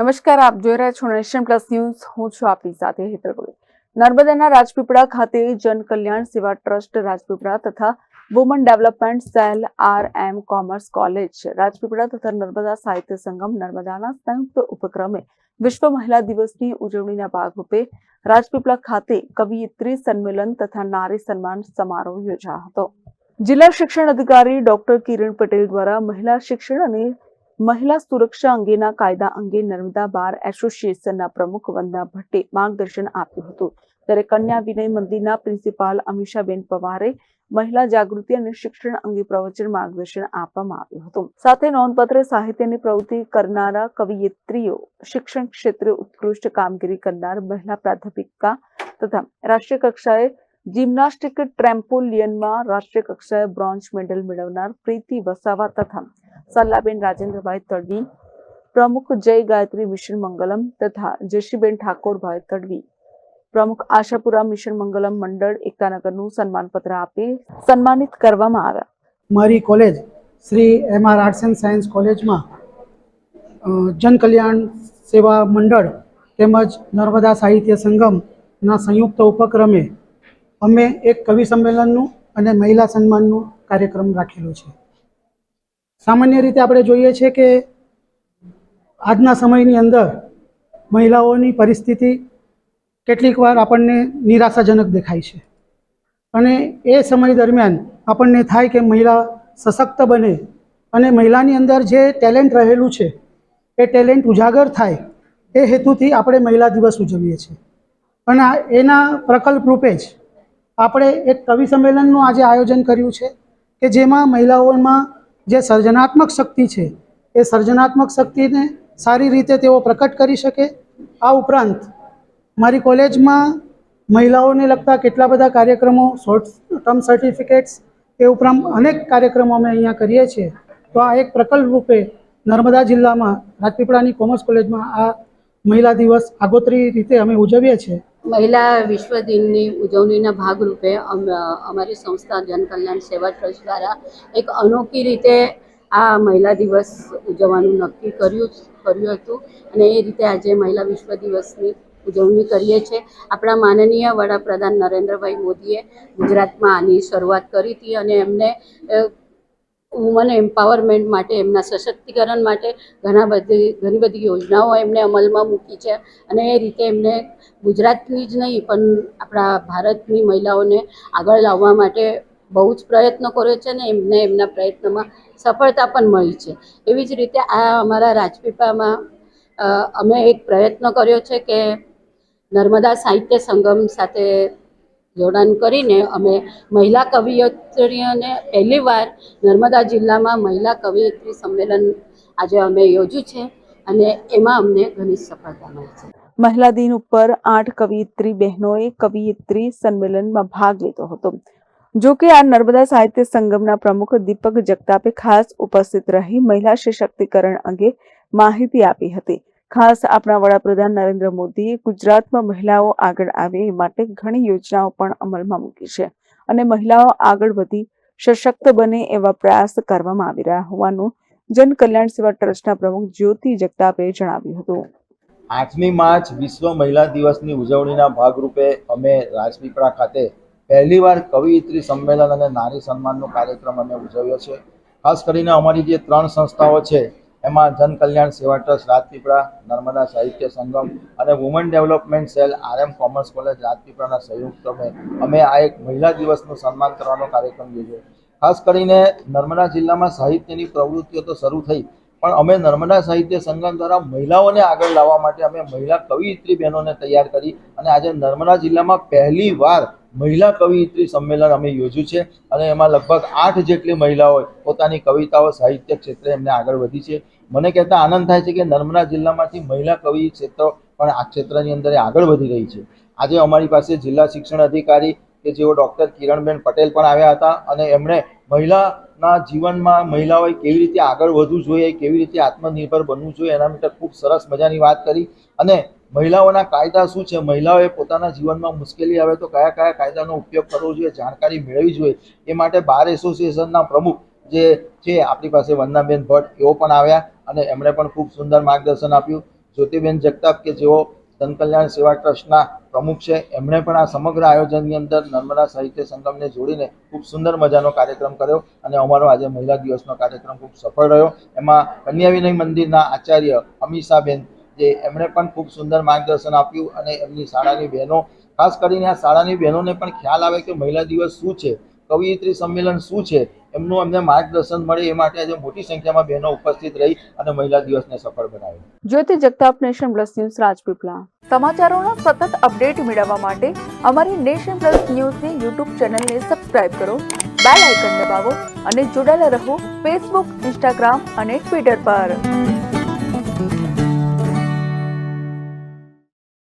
નમસ્કાર, આપ જોઈ રહ્યા છો નેશન પ્લસ ન્યૂઝ. હું છું આપની સાથે હેતલ ભગત. નર્મદાના રાજપીપળા ખાતે જન સેવા ટ્રસ્ટ રાજપીપળા તથા woman development cell R M commerce college Rajpipla તથા નર્મદા સાહિત્ય સંગમ નર્મદાના સંયુક્ત ઉપક્રમે વિશ્વ મહિલા દિવસની ઉજવણીના ભાગરૂપે રાજપીપળા ખાતે કવિયત્રી સંમેલન તથા નારી સન્માન સમારોહ યોજાયો હતો. જિલ્લા શિક્ષણ અધિકારી ડોક્ટર કિરણ પટેલ દ્વારા મહિલા શિક્ષણ અને મહિલા સુરક્ષા અંગેના કાયદા અંગે નર્મદા બાર એસોસિએશનના પ્રમુખ વંદના ભટ્ટે માર્ગદર્શન આપ્યું હતું. ત્યારે કન્યા વિનય મંદિરના પ્રિન્સિપાલ અમીષાબેન પવારે મહિલા જાગૃતિ અને શિક્ષણ અંગે પ્રવચન માર્ગદર્શન આપવામાં આવ્યું હતું. સાથે નોંધપત્ર સાહિત્યની પ્રવૃત્તિ કરનારા કવિયત્રીઓ, શિક્ષણ ક્ષેત્રે ઉત્કૃષ્ટ કામગીરી કરનાર મહિલા પ્રાધ્યાપિકા તથા રાષ્ટ્રીય કક્ષાએ જિમ્નાસ્ટિક ટ્રેમ્પોલિયનમાં રાષ્ટ્રીય કક્ષાએ બ્રોન્ઝ મેડલ મેળવનાર પ્રીતિ વસાવા તથા સલ્લાબેન રાજેન્દ્રભાઈ તડવી, પ્રમુખ જય ગાયત્રી મિશન મંગલમ તથા જશીબેન ઠાકોરભાઈ તડવી. પ્રમુખ આશાપુરા મિશન મંગલમ મંડળ એકતાનગરનું સન્માનપત્ર આપી સન્માનિત કરવામાં આવ્યા. મારી college Shri M R arts and science કોલેજમાં જનકલ્યાણ જન કલ્યાણ સેવા મંડળ તેમજ નર્મદા સાહિત્ય સંગમના સંયુક્ત ઉપક્રમે અમે એક કવિ સંમેલનનું અને મહિલા સન્માનનું કાર્યક્રમ રાખેલો છે. સામાન્ય રીતે આપણે જોઈએ છે કે આજના સમયની અંદર મહિલાઓની પરિસ્થિતિ કેટલીક વાર આપણને નિરાશાજનક દેખાય છે. અને એ સમય દરમિયાન આપણને થાય કે મહિલા સશક્ત બને અને મહિલાની અંદર જે ટેલેન્ટ રહેલું છે, એ ટેલેન્ટ ઉજાગર થાય, એ હેતુથી આપણે મહિલા દિવસ ઉજવીએ છીએ. અને એના પ્રકલ્પ રૂપે જ આપણે એક કવિ સંમેલનનું આજે આયોજન કર્યું છે કે જેમાં મહિલાઓમાં જે સર્જનાત્મક શક્તિ છે, એ સર્જનાત્મક શક્તિને સારી રીતે તેઓ પ્રકટ કરી શકે. આ ઉપરાંત, મારી કોલેજમાં મહિલાઓને લગતા કેટલા બધા કાર્યક્રમો, શોર્ટ ટર્મ સર્ટિફિકેટ્સ, એ ઉપરાંત અનેક કાર્યક્રમો અમે અહીંયા કરીએ છીએ. તો આ એક પ્રકલ્પ રૂપે નર્મદા જિલ્લામાં રાજપીપળાની કોમર્સ કોલેજમાં આ મહિલા દિવસ આગોતરી રીતે અમે ઉજવીએ છીએ. મહિલા વિશ્વ દિનની ઉજવણીના ભાગરૂપે અમ અમારી સંસ્થા જનકલ્યાણ સેવા ટ્રસ્ટ દ્વારા એક અનોખી રીતે આ મહિલા દિવસ ઉજવવાનું નક્કી કર્યું કર્યું હતું. અને એ રીતે આજે મહિલા વિશ્વ દિવસની ઉજવણી કરીએ છીએ. આપણા માનનીય વડાપ્રધાન નરેન્દ્રભાઈ મોદીએ ગુજરાતમાં આની શરૂઆત કરી હતી અને એમને વુમન એમ્પાવરમેન્ટ માટે, એમના સશક્તિકરણ માટે ઘણા બધી, ઘણી બધી યોજનાઓ એમને અમલમાં મૂકી છે. અને એ રીતે એમને ગુજરાતની જ નહીં, પણ આપણા ભારતની મહિલાઓને આગળ લાવવા માટે બહુ જ પ્રયત્નો કર્યો છે ને એમને એમના પ્રયત્નોમાં સફળતા પણ મળી છે. એવી જ રીતે આ અમારા રાજપીપામાં અમે એક પ્રયત્ન કર્યો છે કે નર્મદા સાહિત્ય સંગમ સાથે જોડાણ કરીને અમે મહિલા કવિયત્રીઓને પહેલીવાર નર્મદા જિલ્લામાં મહિલા કવિયત્રી સંમેલન આજે અમે યોજ્યું છે અને એમાં અમને ઘણી સફળતા મળી છે. મહિલા દિન ઉપર આઠ કવિયત્રી બહેનોએ કવિયત્રી સંમેલનમાં ભાગ લીધો હતો. જો કે આ નર્મદા સાહિત્ય સંગમના પ્રમુખ દીપક જગતાપે ખાસ ઉપસ્થિત રહી મહિલા સશક્તિકરણ અંગે માહિતી આપી હતી. ખાસ આપણા વડાપ્રધાન નરેન્દ્ર મોદીએ ગુજરાતમાં મહિલાઓ આગળ આવે એ માટે ઘણી યોજનાઓ પણ અમલમાં મૂકી છે અને મહિલાઓ આગળ વધી સશક્ત બને એવા પ્રયાસ કરવામાં આવી રહ્યા હોવાનું જન કલ્યાણ સેવા ટ્રસ્ટના પ્રમુખ જ્યોતિ જગતાપે જણાવ્યું હતું. આઠમી માર્ચ વિશ્વ મહિલા દિવસની ઉજવણીના ભાગરૂપે અમે રાજપીપળા ખાતે પહેલીવાર કવિયત્રી સંમેલન અને નારી સન્માનનો કાર્યક્રમ અમે ઉજવ્યો છે. ખાસ કરીને અમારી જે ત્રણ સંસ્થાઓ છે એમાં જન કલ્યાણ સેવા ટ્રસ્ટ રાજપીપળા નર્મદા સાહિત્ય સંગમ અને woman development cell RM commerce college રાજપીપળાના સંયુક્તમે અમે આ એક મહિલા દિવસનું સન્માન કરવાનો કાર્યક્રમ યોજ્યો. ખાસ કરીને નર્મદા જિલ્લામાં સાહિત્યની પ્રવૃત્તિઓ તો શરૂ થઈ, પણ અમે નર્મદા સાહિત્ય સંગમ દ્વારા મહિલાઓને આગળ લાવવા માટે અમે મહિલા કવિયત્રી બહેનોને તૈયાર કરી અને આજે નર્મદા જિલ્લામાં પહેલી વાર મહિલા કવિયત્રી સંમેલન અમે યોજ્યું છે અને એમાં લગભગ આઠ જેટલી મહિલાઓ પોતાની કવિતાઓ, સાહિત્ય ક્ષેત્રે એમને આગળ વધી છે. મને કહેતા આનંદ થાય છે કે નર્મદા જિલ્લામાંથી મહિલા કવિ ક્ષેત્રો પણ આ ક્ષેત્રની અંદર આગળ વધી રહી છે. આજે અમારી પાસે જિલ્લા શિક્ષણ અધિકારી કે જેઓ ડૉક્ટર કિરણબેન પટેલ પણ આવ્યા હતા અને એમણે મહિલાના જીવનમાં મહિલાઓએ કેવી રીતે આગળ વધવું જોઈએ, કેવી રીતે આત્મનિર્ભર બનવું જોઈએ એના માટે ખૂબ સરસ મજાની વાત કરી અને મહિલાઓના કાયદા શું છે? મહિલાઓએ પોતાના જીવનમાં મુશ્કેલી આવે તો કયા કયા કાયદાનો ઉપયોગ કરવો જોઈએ, જાણકારી મેળવવી જોઈએ? એ માટે બાર એસોસિએશનના પ્રમુખ જે છે, આપણી પાસે વંદનાબેન ભટ્ટ, એઓ પણ આવ્યા અને એમણે પણ ખૂબ સુંદર માર્ગદર્શન આપ્યું. જ્યોતિબેન જગતાપ કે જેઓ જનકલ્યાણ સેવા ટ્રસ્ટના પ્રમુખ છે, એમણે પણ આ સમગ્ર આયોજનની અંદર નર્મદા સાહિત્ય સંગમને જોડીને ખૂબ સુંદર મજાનો કાર્યક્રમ કર્યો અને અમારો આજે મહિલા દિવસનો કાર્યક્રમ ખૂબ સફળ રહ્યો. એમાં કન્યા વિનય મંદિરના આચાર્ય અમીષાબેન જે એમણે પણ ખૂબ સુંદર માર્ગદર્શન આપ્યું અને એમની શાળાની બહેનો, ખાસ કરીને આ શાળાની બહેનોને પણ ખ્યાલ આવે કે મહિલા દિવસ શું છે, કવિયત્રી સંમેલન શું છે, એમનું અમને માર્ગદર્શન મળે એ માટે આજે મોટી સંખ્યામાં બહેનો ઉપસ્થિત રહી અને મહિલા દિવસને સફળ બનાવ્યો Jyoti Jagtap Nation Plus News Rajpipla. સમાચારોનો સતત અપડેટ મેળવવા માટે અમારી નેશન પ્લસ ન્યૂઝની યુટ્યુબ ચેનલને સબસ્ક્રાઇબ કરો, બેલ આઇકન દબાવો અને જોડાયેલા રહો ફેસબુક, ઇન્સ્ટાગ્રામ અને ટ્વિટર પર.